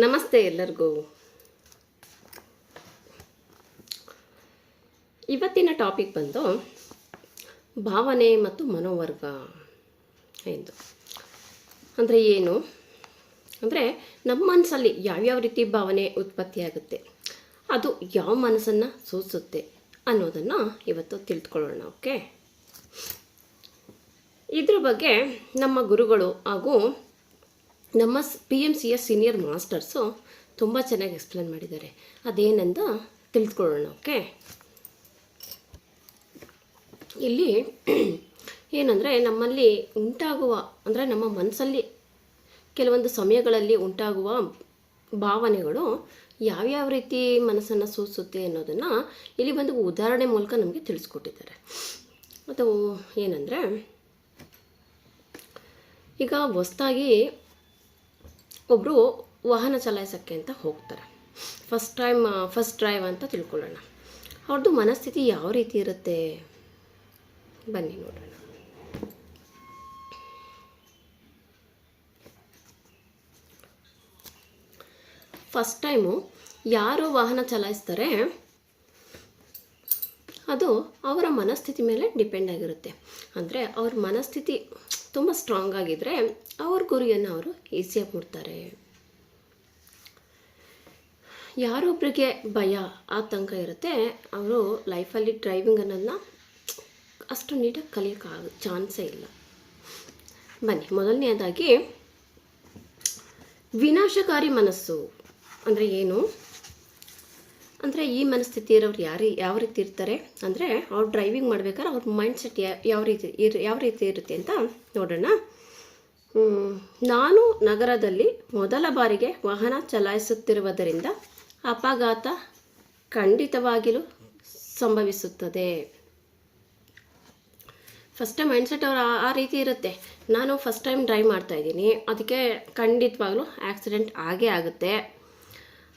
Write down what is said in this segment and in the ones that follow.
ನಮಸ್ತೆ ಎಲ್ಲರಿಗೂ. ಇವತ್ತಿನ ಟಾಪಿಕ್ ಬಂದು ಭಾವನೆ ಮತ್ತು ಮನೋವರ್ಗ ಎಂದು. ಅಂದರೆ ಏನು? ಅಂದರೆ ನಮ್ಮ ಮನಸ್ಸಲ್ಲಿ ಯಾವ್ಯಾವ ರೀತಿ ಭಾವನೆ ಉತ್ಪತ್ತಿಯಾಗುತ್ತೆ ಅದು ಯಾವ ಮನಸ್ಸನ್ನು ಸೂಚಿಸುತ್ತೆ ಅನ್ನೋದನ್ನು ಇವತ್ತು ತಿಳಿದುಕೊಳ್ಳೋಣ ಓಕೆ ಇದ್ರ ಬಗ್ಗೆ ನಮ್ಮ ಗುರುಗಳು ಹಾಗೂ ನಮ್ಮ P M C S senior masters ತುಂಬ ಚೆನ್ನಾಗಿ ಎಕ್ಸ್ಪ್ಲೇನ್ ಮಾಡಿದ್ದಾರೆ. ಅದೇನೆಂದು ತಿಳಿದುಕೊಳ್ಳೋಣ ಓಕೆ ಇಲ್ಲಿ ಏನಂದರೆ ನಮ್ಮಲ್ಲಿ ಉಂಟಾಗುವ, ಅಂದರೆ ನಮ್ಮ ಮನಸ್ಸಲ್ಲಿ ಕೆಲವೊಂದು ಸಮಯಗಳಲ್ಲಿ ಉಂಟಾಗುವ ಭಾವನೆಗಳು ಯಾವ್ಯಾವ ರೀತಿ ಮನಸ್ಸನ್ನು ಸೂಚಿಸುತ್ತೆ ಅನ್ನೋದನ್ನು ಇಲ್ಲಿ ಒಂದು ಉದಾಹರಣೆ ಮೂಲಕ ನಮಗೆ ತಿಳಿಸ್ಕೊಟ್ಟಿದ್ದಾರೆ. ಮತ್ತು ಏನಂದರೆ ಈಗ ಹೊಸ್ದಾಗಿ ಒಬ್ಬರು ವಾಹನ ಚಲಾಯಿಸೋಕ್ಕೆ ಅಂತ ಹೋಗ್ತಾರೆ. ಫಸ್ಟ್ ಟೈಮ್ ಫಸ್ಟ್ ಡ್ರೈವ್ ಅಂತ ತಿಳ್ಕೊಳ್ಳೋಣ. ಅವ್ರದ್ದು ಮನಸ್ಥಿತಿ ಯಾವ ರೀತಿ ಇರುತ್ತೆ? ಬನ್ನಿ ನೋಡೋಣ. ಫಸ್ಟ್ ಟೈಮು ಯಾರು ವಾಹನ ಚಲಾಯಿಸ್ತಾರೆ, ಅದು ಅವರ ಮನಸ್ಥಿತಿ ಮೇಲೆ ಡಿಪೆಂಡ್ ಆಗಿರುತ್ತೆ. ಅಂದರೆ ಅವ್ರ ಮನಸ್ಥಿತಿ ತುಂಬ ಸ್ಟ್ರಾಂಗ್ ಆಗಿದ್ದರೆ ಅವ್ರ ಗುರಿಯನ್ನು ಅವರು ಈಸಿಯಾಗಿ ಮುಡ್ತಾರೆ ಯಾರೊಬ್ಬರಿಗೆ ಭಯ, ಆತಂಕ ಇರುತ್ತೆ, ಅವರು ಲೈಫಲ್ಲಿ ಡ್ರೈವಿಂಗ್ ಅನ್ನೋದನ್ನ ಅಷ್ಟು ನೀಟಾಗಿ ಕಲಿಯೋಕ್ಕಾಗ ಚಾನ್ಸೇ ಇಲ್ಲ. ಬನ್ನಿ, ಮೊದಲನೇದಾಗಿ ವಿನಾಶಕಾರಿ ಮನಸ್ಸು ಅಂದರೆ ಏನು? ಅಂದರೆ ಈ ಮನಸ್ಥಿತಿ ಇರೋರು ಯಾರು ಯಾವ ರೀತಿ ಇರ್ತಾರೆ ಅಂದರೆ ಅವ್ರು ಡ್ರೈವಿಂಗ್ ಮಾಡ್ಬೇಕಾದ್ರೆ ಅವ್ರ ಮೈಂಡ್ ಸೆಟ್ ಯಾವ ರೀತಿ ಇರ್ ಯಾವ ರೀತಿ ಇರುತ್ತೆ ಅಂತ ನೋಡೋಣ. ನಾನು ನಗರದಲ್ಲಿ ಮೊದಲ ಬಾರಿಗೆ ವಾಹನ ಚಲಾಯಿಸುತ್ತಿರುವುದರಿಂದ ಅಪಘಾತ ಖಂಡಿತವಾಗಿಯೂ ಸಂಭವಿಸುತ್ತದೆ. ಫಸ್ಟ್ ಟೈಮ್ ಮೈಂಡ್ಸೆಟ್ ಅವ್ರು ಆ- ರೀತಿ ಇರುತ್ತೆ. ನಾನು ಫಸ್ಟ್ ಟೈಮ್ ಡ್ರೈವ್ ಮಾಡ್ತಾ ಇದ್ದೀನಿ. ಅದಕ್ಕೆ ಖಂಡಿತವಾಗ್ಲೂ ಆಕ್ಸಿಡೆಂಟ್ ಆಗೇ ಆಗುತ್ತೆ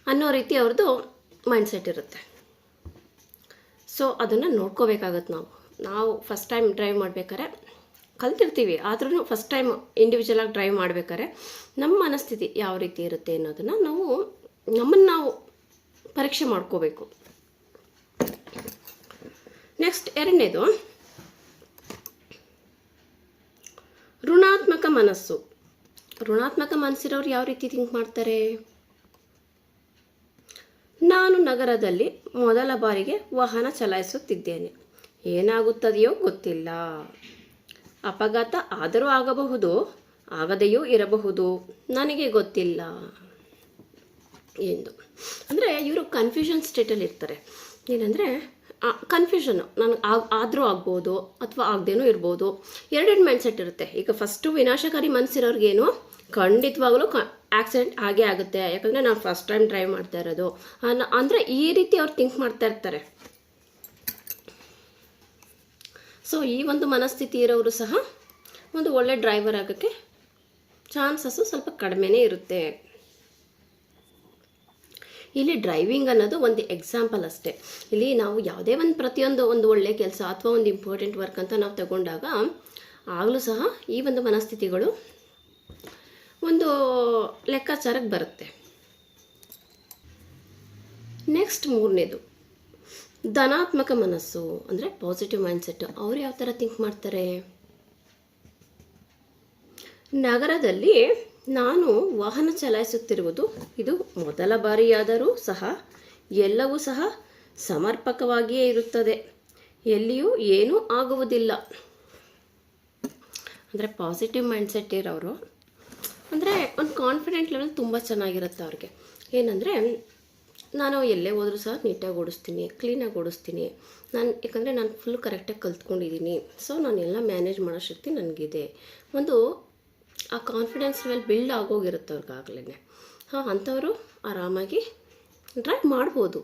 ಅನ್ನೋ ರೀತಿ ಅವ್ರದ್ದು ಮೈಂಡ್ಸೆಟ್ ಇರುತ್ತೆ. ಸೊ ಅದನ್ನು ನೋಡ್ಕೋಬೇಕಾಗತ್ತೆ ನಾವು. ನಾವು ಫಸ್ಟ್ ಟೈಮ್ ಡ್ರೈವ್ ಮಾಡ್ಬೇಕಾದ್ರೆ ಕಲ್ತಿರ್ತೀವಿ ಆದ್ರೂ ಫಸ್ಟ್ ಟೈಮ್ ಇಂಡಿವಿಜುವಲಾಗಿ ಡ್ರೈವ್ ಮಾಡ್ಬೇಕಾದ್ರೆ ನಮ್ಮ ಮನಸ್ಥಿತಿ ಯಾವ ರೀತಿ ಇರುತ್ತೆ ಅನ್ನೋದನ್ನು ನಾವು, ನಮ್ಮನ್ನು ನಾವು ಪರೀಕ್ಷೆ ಮಾಡ್ಕೋಬೇಕು. ನೆಕ್ಸ್ಟ್ ಎರಡನೇದು, ಋಣಾತ್ಮಕ ಮನಸ್ಸು. ಋಣಾತ್ಮಕ ಮನಸ್ಸಿರೋರು ಯಾವ ರೀತಿ ಥಿಂಕ್ ಮಾಡ್ತಾರೆ? ನಾನು ನಗರದಲ್ಲಿ ಮೊದಲ ಬಾರಿಗೆ ವಾಹನ ಚಲಾಯಿಸುತ್ತಿದ್ದೇನೆ. ಏನಾಗುತ್ತದೆಯೋ ಗೊತ್ತಿಲ್ಲ. ಅಪಘಾತ ಆದರೂ ಆಗಬಹುದು, ಆಗದೆಯೂ ಇರಬಹುದು. ನನಗೆ ಗೊತ್ತಿಲ್ಲ ಎಂದು. ಅಂದರೆ ಇವರು ಕನ್ಫ್ಯೂಷನ್ ಸ್ಟೇಟಲ್ಲಿ ಇರ್ತಾರೆ. ಏನಂದರೆ ಕನ್ಫ್ಯೂಷನ್ನು ನನಗೆ ಆಗ ಆದರೂ ಆಗ್ಬೋದು ಅಥವಾ ಆಗದೇನೂ ಇರ್ಬೋದು. ಎರಡೆರಡು ಮೈಂಡ್ ಸೆಟ್ ಇರುತ್ತೆ. ಈಗ ಫಸ್ಟು ವಿನಾಶಕಾರಿ ಮನಸ್ಸಿರೋರಿಗೇನು ಖಂಡಿತವಾಗಲೂ ಕ ಆಕ್ಸಿಡೆಂಟ್ ಆಗೇ ಆಗುತ್ತೆ. ಯಾಕಂದರೆ ನಾನು ಫಸ್ಟ್ ಟೈಮ್ ಡ್ರೈವ್ ಮಾಡ್ತಾ ಇರೋದು. ಅಂದರೆ ಈ ರೀತಿ ಅವ್ರು ಥಿಂಕ್ ಮಾಡ್ತಾ ಇರ್ತಾರೆ. ಸೊ ಈ ಒಂದು ಮನಸ್ಥಿತಿ ಇರೋರು ಸಹ ಒಂದು ಒಳ್ಳೆ ಡ್ರೈವರ್ ಆಗೋಕ್ಕೆ ಚಾನ್ಸಸ್ಸು ಸ್ವಲ್ಪ ಕಡಿಮೆನೇ ಇರುತ್ತೆ. ಇಲ್ಲಿ ಡ್ರೈವಿಂಗ್ ಅನ್ನೋದು ಒಂದು ಎಕ್ಸಾಂಪಲ್ ಅಷ್ಟೇ. ಇಲ್ಲಿ ನಾವು ಯಾವುದೇ ಒಂದು ಪ್ರತಿಯೊಂದು ಒಂದು ಒಳ್ಳೆ ಕೆಲಸ ಅಥವಾ ಒಂದು ಇಂಪಾರ್ಟೆಂಟ್ ವರ್ಕ್ ಅಂತ ನಾವು ತಗೊಂಡಾಗ, ಆಗಲೂ ಸಹ ಈ ಒಂದು ಮನಸ್ಥಿತಿಗಳು ಒಂದು ಲೆಕ್ಕಾಚಾರಕ್ಕೆ ಬರುತ್ತೆ. ನೆಕ್ಸ್ಟ್ ಮೂರನೇದು. ಧನಾತ್ಮಕ ಮನಸ್ಸು, ಅಂದರೆ ಪಾಸಿಟಿವ್ ಮೈಂಡ್ಸೆಟ್ ಅವ್ರು ಯಾವ ಥರ ಥಿಂಕ್ ಮಾಡ್ತಾರೆ? ನಗರದಲ್ಲಿ ನಾನು ವಾಹನ ಚಲಾಯಿಸುತ್ತಿರುವುದು ಇದು ಮೊದಲ ಬಾರಿಯಾದರೂ ಸಹ, ಎಲ್ಲವೂ ಸಹ ಸಮರ್ಪಕವಾಗಿಯೇ ಇರುತ್ತದೆ. ಎಲ್ಲಿಯೂ ಏನೂ ಆಗುವುದಿಲ್ಲ. ಅಂದರೆ ಪಾಸಿಟಿವ್ ಮೈಂಡ್ಸೆಟ್ ಇರೋರು ಅಂದರೆ ಒಂದು ಕಾನ್ಫಿಡೆಂಟ್ ಲೆವೆಲ್ ತುಂಬ ಚೆನ್ನಾಗಿರುತ್ತೆ ಅವ್ರಿಗೆ. ಏನಂದರೆ, ನಾನು ಎಲ್ಲೇ ಹೋದರೂ ಸಹ ನೀಟಾಗಿ ಓಡಿಸ್ತೀನಿ ಕ್ಲೀನಾಗಿ ಓಡಿಸ್ತೀನಿ. ನಾನು, ಯಾಕಂದರೆ ನಾನು ಫುಲ್ ಕರೆಕ್ಟಾಗಿ ಕಲ್ತ್ಕೊಂಡಿದ್ದೀನಿ ಸೊ ನಾನು ಎಲ್ಲ ಮ್ಯಾನೇಜ್ ಮಾಡೋ ಶಕ್ತಿ ನನಗಿದೆ. ಒಂದು, ಆ ಕಾನ್ಫಿಡೆನ್ಸ್ ಲೆವೆಲ್ ಬಿಲ್ಡ್ ಆಗೋಗಿರುತ್ತೆ ಅವ್ರಿಗಾಗಲೇ ಹಾಂ, ಅಂಥವರು ಆರಾಮಾಗಿ ಡ್ರೈವ್ ಮಾಡ್ಬೋದು.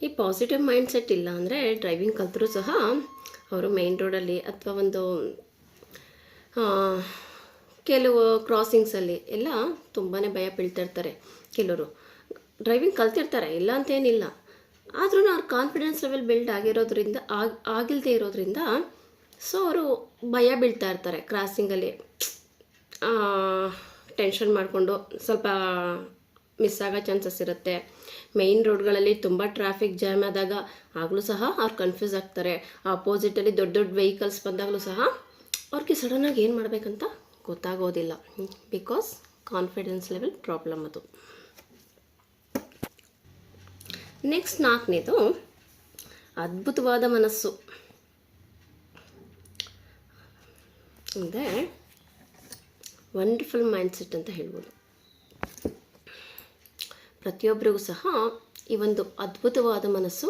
ಈ ಪಾಸಿಟಿವ್ ಮೈಂಡ್ ಸೆಟ್ ಇಲ್ಲ ಅಂದರೆ ಡ್ರೈವಿಂಗ್ ಕಲ್ತರೂ ಸಹ ಅವರು ಮೇನ್ ರೋಡಲ್ಲಿ ಅಥವಾ ಒಂದು ಕೆಲವು ಕ್ರಾಸಿಂಗ್ಸಲ್ಲಿ ಎಲ್ಲ ತುಂಬಾ ಭಯ ಬೀಳ್ತಾ ಇರ್ತಾರೆ ಕೆಲವರು. ಡ್ರೈವಿಂಗ್ ಕಲ್ತಿರ್ತಾರೆ, ಇಲ್ಲ ಅಂತೇನಿಲ್ಲ ಆದ್ರೂ ಅವ್ರ ಕಾನ್ಫಿಡೆನ್ಸ್ ಲೆವೆಲ್ ಬಿಲ್ಡ್ ಆಗಿರೋದ್ರಿಂದ, ಆಗ ಆಗಿಲ್ಲದೆ ಇರೋದ್ರಿಂದ ಸೊ ಅವರು ಭಯ ಬೀಳ್ತಾ ಇರ್ತಾರೆ ಕ್ರಾಸಿಂಗಲ್ಲಿ ಟೆನ್ಷನ್ ಮಾಡಿಕೊಂಡು ಸ್ವಲ್ಪ ಮಿಸ್ ಆಗೋ ಚಾನ್ಸಸ್ ಇರುತ್ತೆ. ಮೇಯ್ನ್ ರೋಡ್ಗಳಲ್ಲಿ ತುಂಬ ಟ್ರಾಫಿಕ್ ಜಾಮ್ ಆದಾಗ ಆಗಲೂ ಸಹ ಅವ್ರು ಕನ್ಫ್ಯೂಸ್ ಆಗ್ತಾರೆ. ಅಪೋಸಿಟಲ್ಲಿ ದೊಡ್ಡ ದೊಡ್ಡ ವೆಹಿಕಲ್ಸ್ ಬಂದಾಗಲೂ ಸಹ ಅವ್ರಿಗೆ ಸಡನ್ನಾಗಿ ಏನು ಮಾಡಬೇಕಂತ ಗೊತ್ತಾಗೋದಿಲ್ಲ. ಬಿಕಾಸ್ ಕಾನ್ಫಿಡೆನ್ಸ್ ಲೆವೆಲ್ ಪ್ರಾಬ್ಲಮ್ ಅದು. ನೆಕ್ಸ್ಟ್ ನಾಲ್ಕನೇದು ಅದ್ಭುತವಾದ ಮನಸ್ಸು. ಅಂದರೆ ವಂಡರ್ಫುಲ್ ಮೈಂಡ್ಸೆಟ್ ಅಂತ ಹೇಳ್ಬೋದು. ಪ್ರತಿಯೊಬ್ಬರಿಗೂ ಸಹ ಈ ಒಂದು ಅದ್ಭುತವಾದ ಮನಸ್ಸು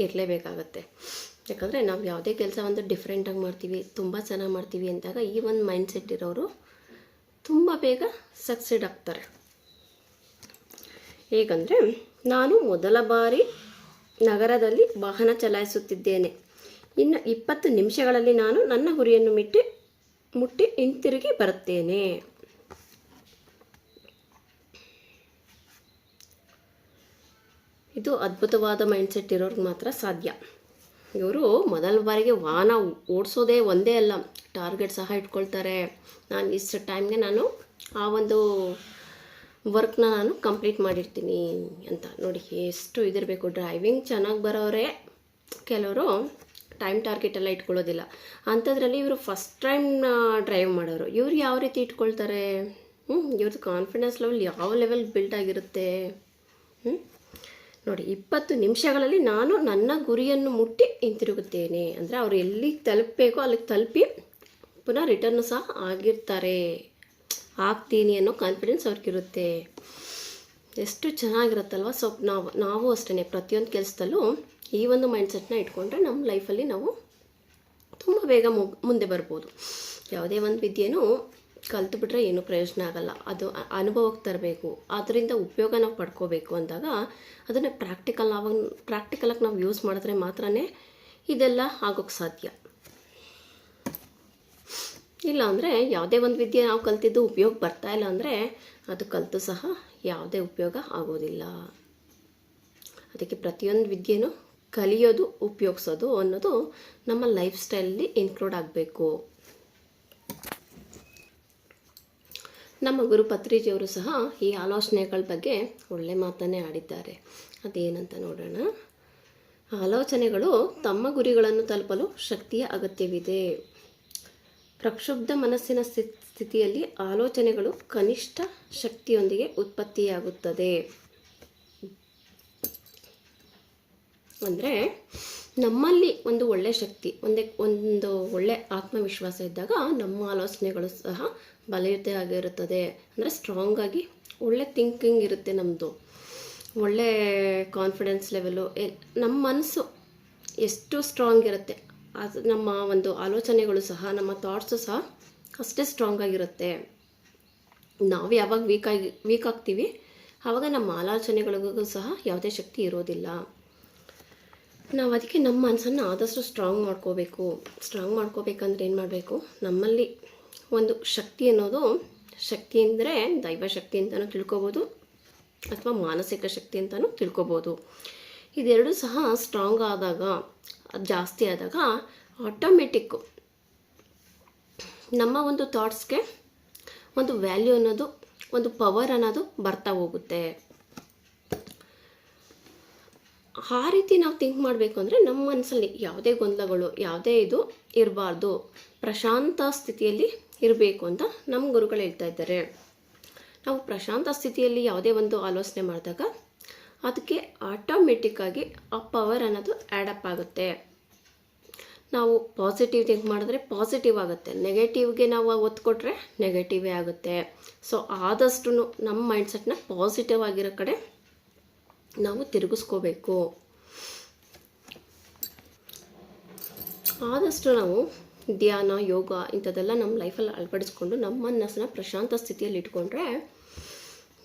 ಇರಲೇಬೇಕಾಗತ್ತೆ. ಯಾಕಂದರೆ ನಾವು ಯಾವುದೇ ಕೆಲಸ ಒಂದು ಡಿಫ್ರೆಂಟಾಗಿ ಮಾಡ್ತೀವಿ, ತುಂಬ ಚೆನ್ನಾಗಿ ಮಾಡ್ತೀವಿ ಅಂದಾಗ ಈ ಒಂದು ಮೈಂಡ್ಸೆಟ್ ಇರೋರು ತುಂಬ ಬೇಗ ಸಕ್ಸೆಡ್ ಆಗ್ತಾರೆ. ಹೇಗಂದರೆ ನಾನು ಮೊದಲ ಬಾರಿ ನಗರದಲ್ಲಿ ವಾಹನ ಚಲಾಯಿಸುತ್ತಿದ್ದೇನೆ. ಇನ್ನು ಇಪ್ಪತ್ತು ನಿಮಿಷಗಳಲ್ಲಿ ನಾನು ನನ್ನ ಗುರಿಯನ್ನು ಮಿಟ್ಟಿ, ಮುಟ್ಟಿ ಹಿಂತಿರುಗಿ ಬರುತ್ತೇನೆ. ಇದು ಅದ್ಭುತವಾದ ಮೈಂಡ್ಸೆಟ್ ಇರೋರ್ಗೆ ಮಾತ್ರ ಸಾಧ್ಯ. ಇವರು ಮೊದಲ ಬಾರಿಗೆ ವಾಹನ ಓಡಿಸೋದೇ ಒಂದೇ ಅಲ್ಲ ಟಾರ್ಗೆಟ್ ಸಹ ಇಟ್ಕೊಳ್ತಾರೆ. ನಾನು ಇಷ್ಟು ಟೈಮ್ಗೆ ನಾನು ಆ ಒಂದು ವರ್ಕ್ನ ನಾನು ಕಂಪ್ಲೀಟ್ ಮಾಡಿರ್ತೀನಿ ಅಂತ. ನೋಡಿ, ಎಷ್ಟು ಇದಿರಬೇಕು ಡ್ರೈವಿಂಗ್ ಚೆನ್ನಾಗಿ ಬರೋರೆ ಕೆಲವರು ಟೈಮ್ ಟಾರ್ಗೆಟ್ ಎಲ್ಲ ಇಟ್ಕೊಳ್ಳೋದಿಲ್ಲ. ಅಂಥದ್ರಲ್ಲಿ ಇವರು ಫಸ್ಟ್ ಟೈಮ್ ಡ್ರೈವ್ ಮಾಡೋರು. ಇವರು ಯಾವ ರೀತಿ ಇಟ್ಕೊಳ್ತಾರೆ? ಹ್ಞೂ ಇವ್ರದ್ದು ಕಾನ್ಫಿಡೆನ್ಸ್ ಲೆವೆಲ್ ಯಾವ ಲೆವೆಲ್ ಬಿಲ್ಡ್ ಆಗಿರುತ್ತೆ? ಹ್ಞೂ ನೋಡಿ, ಇಪ್ಪತ್ತು ನಿಮಿಷಗಳಲ್ಲಿ ನಾನು ನನ್ನ ಗುರಿಯನ್ನು ಮುಟ್ಟಿ ಹಿಂತಿರುಗುತ್ತೇನೆ. ಅಂದರೆ ಅವರು ಎಲ್ಲಿಗೆ ತಲುಪಬೇಕೋ ಅಲ್ಲಿಗೆ ತಲುಪಿ ಪುನಃ ರಿಟರ್ನು ಸಹ ಆಗಿರ್ತಾರೆ. ಆಗ್ತೀನಿ ಅನ್ನೋ ಕಾನ್ಫಿಡೆನ್ಸ್ ಅವ್ರಿಗಿರುತ್ತೆ. ಎಷ್ಟು ಚೆನ್ನಾಗಿರುತ್ತಲ್ವ ಸೊ ನಾವು ನಾವು ಅಷ್ಟೇ ಪ್ರತಿಯೊಂದು ಕೆಲಸದಲ್ಲೂ ಈ ಒಂದು ಮೈಂಡ್ಸೆಟ್ನ ಇಟ್ಕೊಂಡ್ರೆ ನಮ್ಮ ಲೈಫಲ್ಲಿ ನಾವು ತುಂಬ ಬೇಗ ಮುಂದೆ ಬರ್ಬೋದು. ಯಾವುದೇ ಒಂದು ವಿದ್ಯೆನೂ ಕಲ್ತು ಬಿಟ್ರೆ ಏನೂ ಪ್ರಯೋಜನ ಆಗಲ್ಲ. ಅದು ಅನುಭವಕ್ಕೆ ತರಬೇಕು. ಅದರಿಂದ ಉಪಯೋಗ ನಾವು ಪಡ್ಕೋಬೇಕು ಅಂದಾಗ ಅದನ್ನು ಪ್ರಾಕ್ಟಿಕಲ್ ಆವಾಗ ಪ್ರಾಕ್ಟಿಕಲಾಗಿ ನಾವು ಯೂಸ್ ಮಾಡಿದ್ರೆ ಮಾತ್ರನೇ ಇದೆಲ್ಲ ಆಗೋಕ್ಕೆ ಸಾಧ್ಯ. ಇಲ್ಲ ಅಂದರೆ ಯಾವುದೇ ಒಂದು ವಿದ್ಯೆ ನಾವು ಕಲ್ತಿದ್ದು ಉಪಯೋಗ ಬರ್ತಾ ಇಲ್ಲ ಅಂದರೆ ಅದು ಕಲಿತು ಸಹ ಯಾವುದೇ ಉಪಯೋಗ ಆಗೋದಿಲ್ಲ. ಅದಕ್ಕೆ ಪ್ರತಿಯೊಂದು ವಿದ್ಯೆನೂ ಕಲಿಯೋದು, ಉಪಯೋಗಿಸೋದು ಅನ್ನೋದು ನಮ್ಮ ಲೈಫ್ ಸ್ಟೈಲಲ್ಲಿ ಇನ್ಕ್ಲೂಡ್ ಆಗಬೇಕು. ನಮ್ಮ ಗುರು ಪತ್ರಿಜಿಯವರು ಸಹ ಈ ಆಲೋಚನೆಗಳ ಬಗ್ಗೆ ಒಳ್ಳೆ ಮಾತನ್ನೇ ಆಡಿದ್ದಾರೆ. ಅದೇನಂತ ನೋಡೋಣ. ಆಲೋಚನೆಗಳು ತಮ್ಮ ಗುರಿಗಳನ್ನು ತಲುಪಲು ಶಕ್ತಿಯ ಅಗತ್ಯವಿದೆ. ಪ್ರಕ್ಷುಬ್ಧ ಮನಸ್ಸಿನ ಸ್ಥಿ- ಸ್ಥಿತಿಯಲ್ಲಿ ಆಲೋಚನೆಗಳು ಕನಿಷ್ಠ ಶಕ್ತಿಯೊಂದಿಗೆ ಉತ್ಪತ್ತಿಯಾಗುತ್ತದೆ. ಅಂದರೆ ನಮ್ಮಲ್ಲಿ ಒಂದು ಒಳ್ಳೆ ಶಕ್ತಿ, ಒಂದೇ, ಒಂದು ಒಳ್ಳೆ ಆತ್ಮವಿಶ್ವಾಸ ಇದ್ದಾಗ ನಮ್ಮ ಆಲೋಚನೆಗಳು ಸಹ ಬಲಯುತವಾಗಿರುತ್ತದೆ ಅಂದರೆ ಸ್ಟ್ರಾಂಗ್ ಆಗಿ ಒಳ್ಳೆ ಥಿಂಕಿಂಗ್ ಇರುತ್ತೆ ನಮ್ಮದು ಒಳ್ಳೆ ಕಾನ್ಫಿಡೆನ್ಸ್ ಲೆವೆಲು ನಮ್ಮ ಮನಸ್ಸು ಎಷ್ಟು ಸ್ಟ್ರಾಂಗ್ ಇರುತ್ತೆ, ಅದು ನಮ್ಮ ಒಂದು ಆಲೋಚನೆಗಳು ಸಹ, ನಮ್ಮ ಥಾಟ್ಸು ಸಹ ಅಷ್ಟೇ ಸ್ಟ್ರಾಂಗ್ ಆಗಿರುತ್ತೆ. ನಾವು ಯಾವಾಗ ವೀಕ್ ಆಗಿ ವೀಕ್ ಆಗ್ತೀವಿ ಆವಾಗ ನಮ್ಮ ಆಲೋಚನೆಗಳಿಗೂ ಸಹ ಯಾವುದೇ ಶಕ್ತಿ ಇರೋದಿಲ್ಲ. ನಾವು ಅದಕ್ಕೆ ನಮ್ಮ ಮನಸ್ಸನ್ನು ಆದಷ್ಟು ಸ್ಟ್ರಾಂಗ್ ಮಾಡ್ಕೋಬೇಕು. ಸ್ಟ್ರಾಂಗ್ ಮಾಡ್ಕೋಬೇಕಂದ್ರೆ ಏನು ಮಾಡಬೇಕು? ನಮ್ಮಲ್ಲಿ ಒಂದು ಶಕ್ತಿ ಅನ್ನೋದು ಶಕ್ತಿ ಅಂದರೆ ದೈವ ಶಕ್ತಿ ಅಂತಲೂ ತಿಳ್ಕೊಬೋದು. ಅಥವಾ ಮಾನಸಿಕ ಶಕ್ತಿ ಅಂತಲೂ ತಿಳ್ಕೊಬೋದು. ಇದೆರಡೂ ಸಹ ಸ್ಟ್ರಾಂಗ್ ಆದಾಗ, ಜಾಸ್ತಿ ಆದಾಗ ಆಟೋಮೆಟಿಕ್ಕು ನಮ್ಮ ಒಂದು ಥಾಟ್ಸ್ಗೆ ಒಂದು ವ್ಯಾಲ್ಯೂ ಅನ್ನೋದು, ಒಂದು ಪವರ್ ಅನ್ನೋದು ಬರ್ತಾ ಹೋಗುತ್ತೆ. ಆ ರೀತಿ ನಾವು ಥಿಂಕ್ ಮಾಡಬೇಕು ಅಂದರೆ ನಮ್ಮ ಮನಸ್ಸಲ್ಲಿ ಯಾವುದೇ ಗೊಂದಲಗಳು, ಯಾವುದೇ ಇದು ಇರಬಾರ್ದು. ಪ್ರಶಾಂತ ಸ್ಥಿತಿಯಲ್ಲಿ ಇರಬೇಕು ಅಂತ ನಮ್ಮ ಗುರುಗಳು ಹೇಳ್ತಾ ಇದ್ದಾರೆ. ನಾವು ಪ್ರಶಾಂತ ಸ್ಥಿತಿಯಲ್ಲಿ ಯಾವುದೇ ಒಂದು ಆಲೋಚನೆ ಮಾಡಿದಾಗ ಅದಕ್ಕೆ ಆಟೋಮೆಟಿಕ್ಕಾಗಿ ಆ ಪವರ್ ಅನ್ನೋದು ಆ್ಯಡಪ್ ಆಗುತ್ತೆ. ನಾವು ಪಾಸಿಟಿವ್ ಥಿಂಕ್ ಮಾಡಿದ್ರೆ ಪಾಸಿಟಿವ್ ಆಗುತ್ತೆ. ನೆಗೆಟಿವ್ಗೆ ನಾವು ಒತ್ತು ಕೊಟ್ಟರೆ ನೆಗೆಟಿವೇ ಆಗುತ್ತೆ. ಸೊ ಆದಷ್ಟು ನಮ್ಮ ಮೈಂಡ್ಸೆಟ್ನ ಪಾಸಿಟಿವ್ ಆಗಿರೋ ಕಡೆ ನಾವು ತಿರುಗಿಸ್ಕೋಬೇಕು. ಆದಷ್ಟು ನಾವು ಧ್ಯಾನ, ಯೋಗ ಇಂಥದ್ದೆಲ್ಲ ನಮ್ಮ ಲೈಫಲ್ಲಿ ಅಳವಡಿಸ್ಕೊಂಡು ನಮ್ಮ ಮನಸ್ಸನ್ನ ಪ್ರಶಾಂತ ಸ್ಥಿತಿಯಲ್ಲಿ ಇಟ್ಕೊಂಡ್ರೆ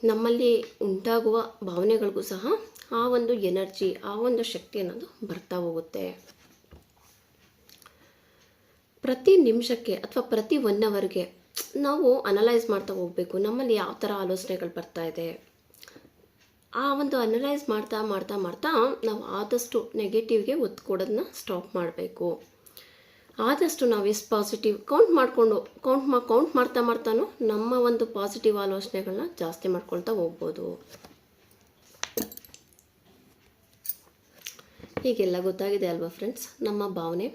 ನಮ್ಮಲ್ಲಿ ಉಂಟಾಗುವ ಭಾವನೆಗಳಿಗೂ ಸಹ ಆ ಒಂದು ಎನರ್ಜಿ, ಆ ಒಂದು ಶಕ್ತಿ ಅನ್ನೋದು ಬರ್ತಾ ಹೋಗುತ್ತೆ. ಪ್ರತಿ ನಿಮಿಷಕ್ಕೆ ಅಥವಾ ಪ್ರತಿ ಒನ್ ಅವರ್ಗೆ ನಾವು ಅನಲೈಸ್ ಮಾಡ್ತಾ ಹೋಗಬೇಕು. ನಮ್ಮಲ್ಲಿ ಯಾವ ಥರ ಆಲೋಚನೆಗಳು ಬರ್ತಾ ಇದೆ? ಆ ಒಂದು ಅನಲೈಸ್ ಮಾಡ್ತಾ ಮಾಡ್ತಾ ಮಾಡ್ತಾ ನಾವು ಆದಷ್ಟು ನೆಗೆಟಿವ್ಗೆ ಒತ್ತು ಕೊಡೋದನ್ನ ಸ್ಟಾಪ್ ಮಾಡಬೇಕು. ಆದಷ್ಟು ನಾವು ಎಷ್ಟು ಪಾಸಿಟಿವ್ ಕೌಂಟ್ ಮಾಡಿಕೊಂಡು ಕೌಂಟ್ ಮಾ ಕೌಂಟ್ ಮಾಡ್ತಾ, ಮಾಡ್ತಾನೂ ನಮ್ಮ ಒಂದು ಪಾಸಿಟಿವ್ ಆಲೋಚನೆಗಳನ್ನ ಜಾಸ್ತಿ ಮಾಡ್ಕೊಳ್ತಾ ಹೋಗ್ಬೋದು. ಹೀಗೆಲ್ಲ ಗೊತ್ತಾಗಿದೆ ಅಲ್ವಾ ಫ್ರೆಂಡ್ಸ್ ನಮ್ಮ ಭಾವನೆ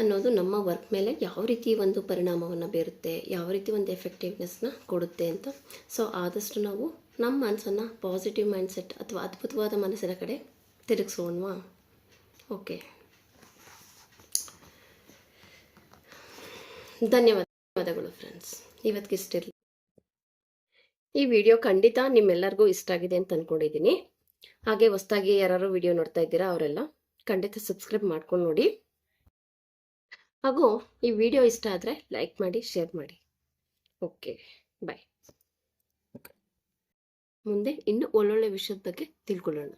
ಅನ್ನೋದು ನಮ್ಮ ವರ್ಕ್ ಮೇಲೆ ಯಾವ ರೀತಿ ಒಂದು ಪರಿಣಾಮವನ್ನು ಬೀರುತ್ತೆ, ಯಾವ ರೀತಿ ಒಂದು ಎಫೆಕ್ಟಿವ್ನೆಸ್ನ ಕೊಡುತ್ತೆ ಅಂತ. ಸೊ ಆದಷ್ಟು ನಾವು ನಮ್ಮ ಮನಸ್ಸನ್ನು ಪಾಸಿಟಿವ್ ಮೈಂಡ್ಸೆಟ್ ಅಥವಾ ಅದ್ಭುತವಾದ ಮನಸ್ಸಿನ ಕಡೆ ತಿರುಗಿಸೋಣವಾ? ಓಕೆ ಧನ್ಯವಾದಗಳು ಫ್ರೆಂಡ್ಸ್ ಇವತ್ತಿಗೆ ಇಷ್ಟಿರಲಿ ಈ ವಿಡಿಯೋ ಖಂಡಿತ ನಿಮ್ಮೆಲ್ಲರಿಗೂ ಇಷ್ಟ ಆಗಿದೆ ಅಂತ ಅಂದ್ಕೊಂಡಿದ್ದೀನಿ ಹಾಗೆ ಹೊಸ್ದಾಗಿ ಯಾರು ವಿಡಿಯೋ ನೋಡ್ತಾ ಇದ್ದೀರಾ ಅವರೆಲ್ಲ ಖಂಡಿತ ಸಬ್ಸ್ಕ್ರೈಬ್ ಮಾಡ್ಕೊಂಡು ನೋಡಿ. ಹಾಗೂ ಈ ವಿಡಿಯೋ ಇಷ್ಟ ಆದರೆ ಲೈಕ್ ಮಾಡಿ ಶೇರ್ ಮಾಡಿ. ಓಕೆ ಬಾಯ್ ಮುಂದೆ ಇನ್ನು ಒಳ್ಳೊಳ್ಳೆ ವಿಷಯದ ಬಗ್ಗೆ ತಿಳ್ಕೊಳ್ಳೋಣ.